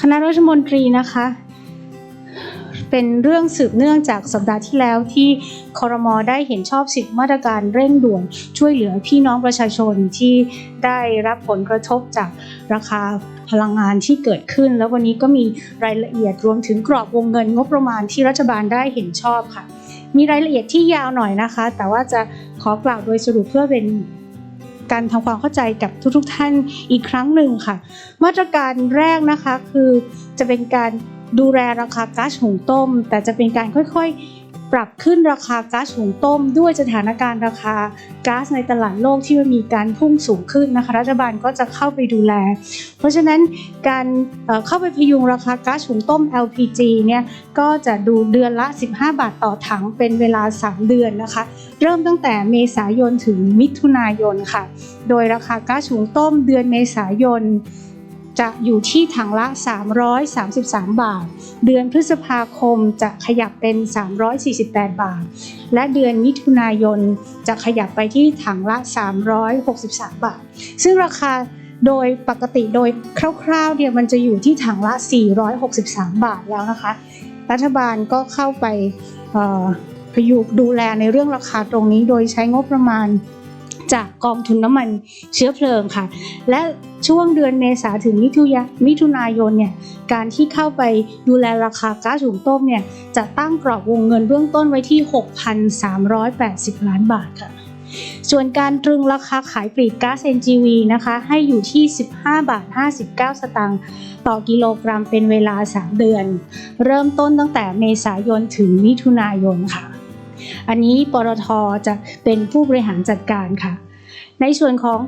คณะรัฐมนตรีนะคะ เป็นเรื่องสืบเนื่องจากสัปดาห์ที่แล้วที่คอรมอได้เห็นชอบสิบมาตรการเร่งด่วนช่วยเหลือพี่น้องประชาชนที่ได้รับผลกระทบจากราคาพลังงานที่เกิดขึ้น แล้ววันนี้ก็มีรายละเอียดรวมถึงกรอบวงเงินงบประมาณที่รัฐบาลได้เห็นชอบค่ะ มีรายละเอียดที่ยาวหน่อยนะคะ แต่ว่าจะขอกล่าวโดยสรุปเพื่อเป็น การทำความเข้าใจกับทุกๆทท่านอีกครั้งหนึ่งค่ะ มาตรการแรกนะคะคือจะเป็นการดูแลราคาก๊าซหุงต้ม แต่จะเป็นการค่อยๆ ปรับขึ้นราคาก๊าซหุงต้ม ด้วยสถานการณ์ราคาก๊าซในตลาดโลกที่มันมีการพุ่งสูงขึ้นนะคะรัฐบาลก็จะเข้าไปดูแล เพราะฉะนั้นการเข้าไปพยุงราคาก๊าซหุงต้ม LPG เนี่ยก็จะดูเดือนละ 15 บาทต่อถังเป็นเวลา 3 เดือนนะคะ เริ่มตั้งแต่เมษายนถึงมิถุนายนค่ะ โดยราคาก๊าซหุงต้มเดือนเมษายน จะอยู่ที่ถังละ 333 บาท เดือนพฤษภาคมจะขยับเป็น 348 บาท และเดือนมิถุนายนจะขยับไปที่ถังละ 363 บาท ซึ่งราคาโดยปกติโดยคร่าวๆเนี่ยมันจะอยู่ที่ถังละ 463 บาทแล้วนะคะ รัฐบาลก็เข้าไปพยุงดูแลในเรื่องราคาตรงนี้โดยใช้งบประมาณ จากกองทุนน้ำมันเชื้อเพลิงค่ะ และช่วงเดือนเมษาถึงมิถุยมิถุนายนเนี่ยการที่เข้าไปดูแลราคาก๊าซหุงต้มเนี่ยจะตั้งกรอบวงเงินเบื้องต้นไว้ที่ 6,380 ล้านบาทค่ะส่วนการตรึงราคาขายปลีกก๊าซ NGV นะคะ ให้อยู่ที่ 15 บาท 59 สตางค์ต่อกิโลกรัมเป็นเวลา 3 เดือน เริ่มต้นตั้งแต่เมษายนถึงมิถุนายนค่ะ อันนี้ปตทจะเป็นผู้บริหารจัดการค่ะ ในส่วนของ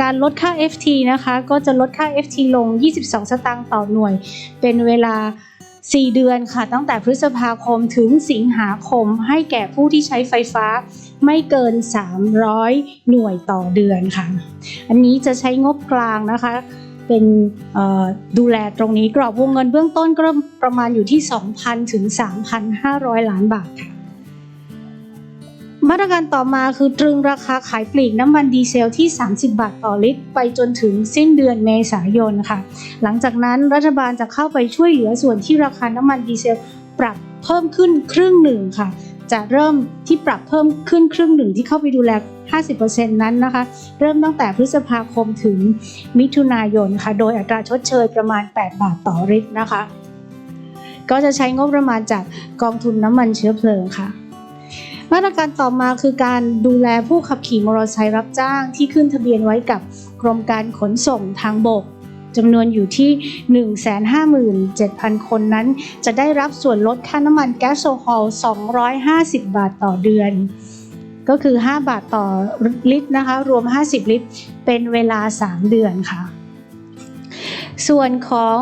การลดค่า FT นะคะ ก็จะลดค่า FT ลง 22 สตางค์ต่อหน่วย เป็นเวลา 4 เดือนค่ะ ตั้งแต่พฤษภาคมถึงสิงหาคม ให้แก่ผู้ที่ใช้ไฟฟ้าไม่เกิน 300 หน่วยต่อเดือนค่ะ อันนี้จะใช้งบกลางนะคะ เป็นดูแลตรงนี้กรอบวงเงินเบื้องต้นก็ประมาณอยู่ที่ 2,000 ถึง 3,500 ล้านบาทค่ะ มาตรการต่อมาคือตรึงราคาขายปลีกน้ำมันดีเซลที่ 30 บาทต่อลิตร ไปจนถึงสิ้นเดือนเมษายนค่ะ หลังจากนั้นรัฐบาลจะเข้าไปช่วยเหลือส่วนที่ราคาน้ำมันดีเซลปรับเพิ่มขึ้นครึ่งหนึ่งค่ะ จะเริ่มที่ปรับเพิ่มขึ้นครึ่งหนึ่งที่เข้าไปดูแล 50%นั้นนะคะ เริ่มตั้งแต่พฤษภาคมถึงมิถุนายนค่ะ โดยอัตราชดเชยประมาณ 8 บาทต่อลิตรนะคะ ก็จะใช้งบประมาณจากกองทุนน้ำมันเชื้อเพลิงค่ะ มาตรการต่อมาคือการดูแลผู้ขับขี่มอเตอร์ไซค์รับจ้างที่ขึ้นทะเบียนไว้กับกรมการขนส่งทางบกจำนวนอยู่ที่ 157,000 คนนั้น จะได้รับส่วนลดค่าน้ำมันแก๊สโซฮอล 250 บาทต่อเดือน ก็คือ 5 บาทต่อลิตรนะคะ รวม 50 ลิตร เป็นเวลา 3 เดือนค่ะ ส่วนของ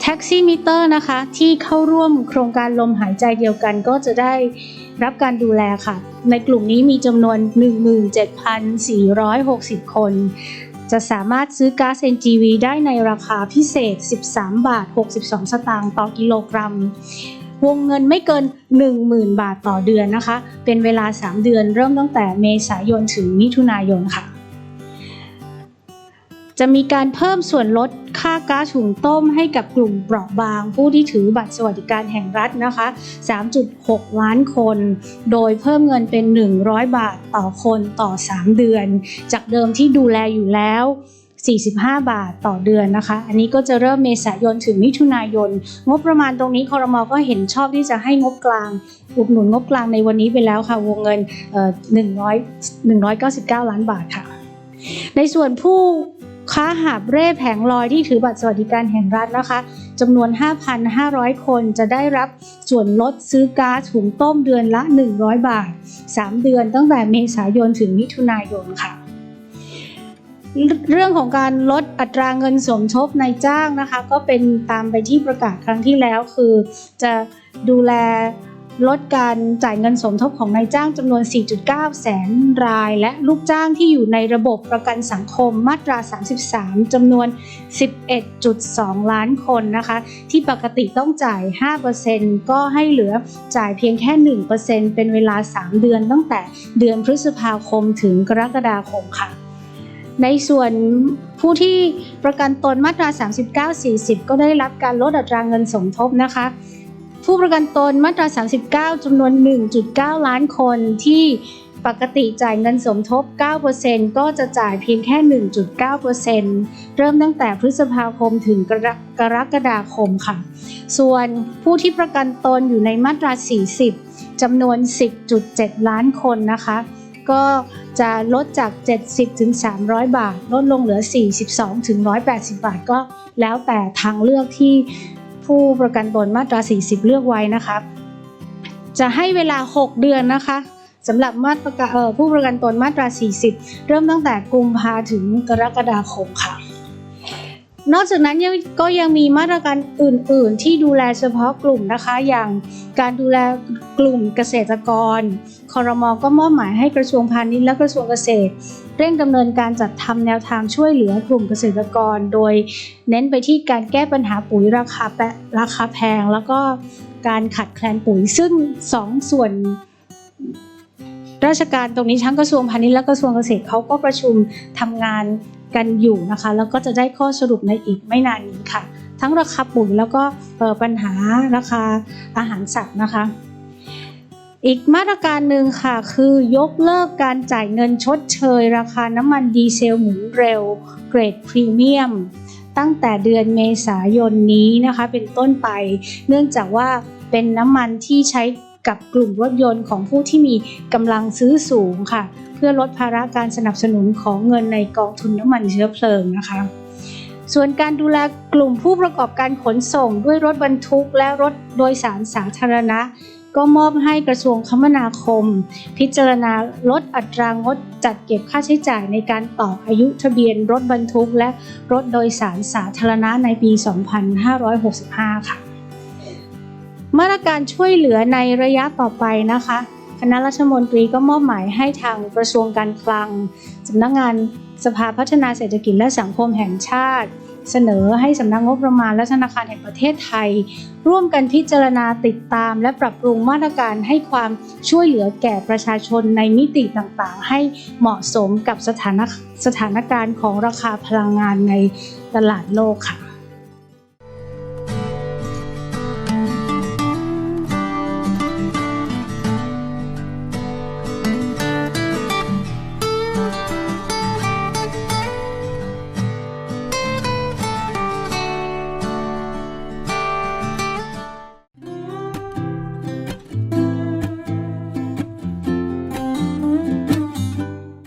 แท็กซี่มิเตอร์นะคะ ที่เข้าร่วมโครงการลมหายใจเดียวกันก็จะได้ รับการดูแลค่ะ ในกลุ่มนี้มีจำนวน 17,460 คน จะสามารถซื้อก๊าซ NGV ได้ในราคาพิเศษ 13 บาท 62 สตางค์ต่อกิโลกรัม วงเงินไม่เกิน 10,000 บาทต่อเดือนนะคะ เป็นเวลา 3 เดือนเริ่มตั้งแต่เมษายนถึงมิถุนายนค่ะ จะมีการเพิ่มส่วนลดค่าก๊าซหุงต้มให้กับกลุ่มเปราะบาง ผู้ที่ถือบัตรสวัสดิการแห่งรัฐนะคะ 3.6 ล้านคน โดยเพิ่มเงินเป็น 100 บาทต่อคนต่อ 3 เดือน จากเดิมที่ดูแลอยู่แล้ว 45 บาทต่อเดือนนะคะ อันนี้ก็จะเริ่มเมษายนถึงมิถุนายน งบประมาณตรงนี้คอรมอก็เห็นชอบที่จะให้งบกลาง อุดหนุนงบกลางในวันนี้ไปแล้วค่ะ วงเงินเอ่อ100 199 ล้านบาทค่ะ ในส่วนผู้ ค้าหาบเร่แผงลอยที่ถือบัตรสวัสดิการแห่งรัฐนะคะจำนวน 5,500 คนจะได้รับส่วนลดซื้อก๊าซหุงต้มเดือนละ 100 บาท 3 เดือนตั้งแต่เมษายนถึงมิถุนายนค่ะเรื่องของการลดอัตราเงินสมทบในจ้างนะคะ ก็เป็นตามไปที่ประกาศครั้งที่แล้วคือจะดูแล ลดการจ่ายเงินสมทบของนายจ้างจำนวน 4.9 แสนราย และลูกจ้างที่อยู่ในระบบประกันสังคมมาตรา 33 จำนวน 11.2 ล้านคนนะคะ ที่ปกติต้องจ่าย 5%ก็ให้เหลือจ่ายเพียงแค่ 1%เป็นเวลา 3 เดือนตั้งแต่เดือนพฤษภาคมถึงกรกฎาคมค่ะ ในส่วนผู้ที่ประกันตนมาตรา 39 40 ก็ได้รับการลดอัตราเงินสมทบนะคะ ผู้ประกันตนมาตรา 39 จำนวน 1.9 ล้านคนที่ปกติจ่ายเงินสมทบ 9%ก็จะจ่ายเพียงแค่ 1.9%เริ่มตั้งแต่พฤษภาคมถึงกรกรกฎาคมค่ะ ส่วนผู้ที่ประกันตนอยู่ในมาตรา 40 จำนวน 10.7 ล้านคนนะคะ ก็จะลดจาก 70 ถึง 300 บาท ลดลงเหลือ 42 ถึง 180 บาทก็แล้วแต่ทางเลือกที่ ผู้ประกันตนมาตรา 40 เลือกไว้นะคะ จะให้เวลา 6 เดือนนะคะสำหรับมาตราเอ่อผู้ประกันตนมาตรา 40 เริ่มตั้งแต่กุมภาถึงกรกฎาคมค่ะ นอกจากนั้นยังก็ยังมีมาตรการอื่น ๆ ที่ดูแลเฉพาะกลุ่มนะคะ อย่างการดูแลกลุ่มเกษตรกร คอรมอก็มอบหมายให้กระทรวงพาณิชย์และกระทรวงเกษตร เร่งดำเนินการจัดทำแนวทางช่วยเหลือกลุ่มเกษตรกร โดยเน้นไปที่การแก้ปัญหาปุ๋ยราคาแปะราคาแพง แล้วก็การขาดแคลนปุ๋ยซึ่งสองส่วนราชการตรงนี้ทั้งกระทรวงพาณิชย์และกระทรวงเกษตรเขาก็ประชุมทำงานกันอยู่นะคะ แล้วก็จะได้ข้อสรุปในอีกไม่นานนี้ค่ะ ทั้งราคาปุ๋ยแล้วก็ปัญหาราคาอาหารสัตว์นะคะ อีกมาตรการหนึ่งค่ะคือยกเลิกการจ่ายเงินชดเชย ราคาน้ำมันดีเซลหมุนเร็ว เกรดพรีเมียม ตั้งแต่เดือนเมษายนนี้นะคะ เป็นต้นไป เนื่องจากว่าเป็นน้ำมันที่ใช้กับกลุ่มรถยนต์ของผู้ที่มีกำลังซื้อสูงค่ะ เพื่อลดภาระการสนับสนุนของเงินในกองทุนน้ำมันเชื้อเพลิงนะคะ ส่วนการดูแลกลุ่มผู้ประกอบการขนส่งด้วยรถบรรทุกและรถโดยสารสาธารณะ ก็มอบให้กระทรวงคมนาคม พิจารณาลดอัตรางดจัดเก็บค่าใช้จ่ายในการต่ออายุทะเบียนรถบรรทุก และรถโดยสารสาธารณะในปี 2565 ค่ะ มาตรการช่วยเหลือในระยะต่อไปนะคะคณะรัฐมนตรีก็มอบหมายให้ทางกระทรวงการคลัง สำนักงานสภาพัฒนาเศรษฐกิจและสังคมแห่งชาติ เสนอให้สำนักงบประมาณและธนาคารแห่งประเทศไทย ร่วมกันพิจารณาติดตาม และปรับปรุงมาตรการให้ความช่วยเหลือแก่ประชาชนในมิติต่างๆ ให้เหมาะสมกับสถานสถานการณ์ของราคาพลังงานในตลาดโลกค่ะ